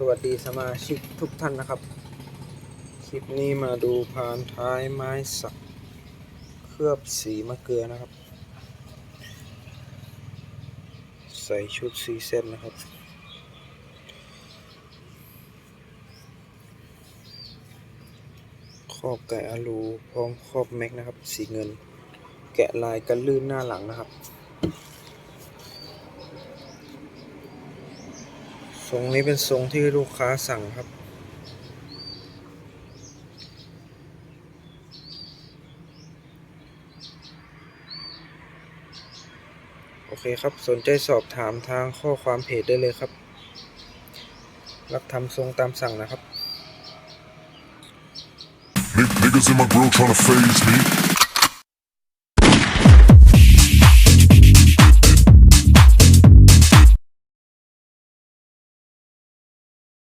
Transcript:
สวัสดีสมาชิกทุกท่านนะครับ คลิปนี้มาดูพานท้ายไม้สัก เคลือบสีมะเกลือนะครับ ใส่ชุดสีเส้นนะครับ ครอบไก่อลูพร้อมครอบแม็กนะครับ สีเงิน แกะลายกันลื่นหน้าหลังนะครับ ทรงนี้เป็นทรงที่ลูกค้าสั่งครับ โอเคครับสนใจสอบถามทางข้อความเพจได้เลยครับ รับทำทรงตามสั่งนะครับ Niggas in my grill tryna phase me.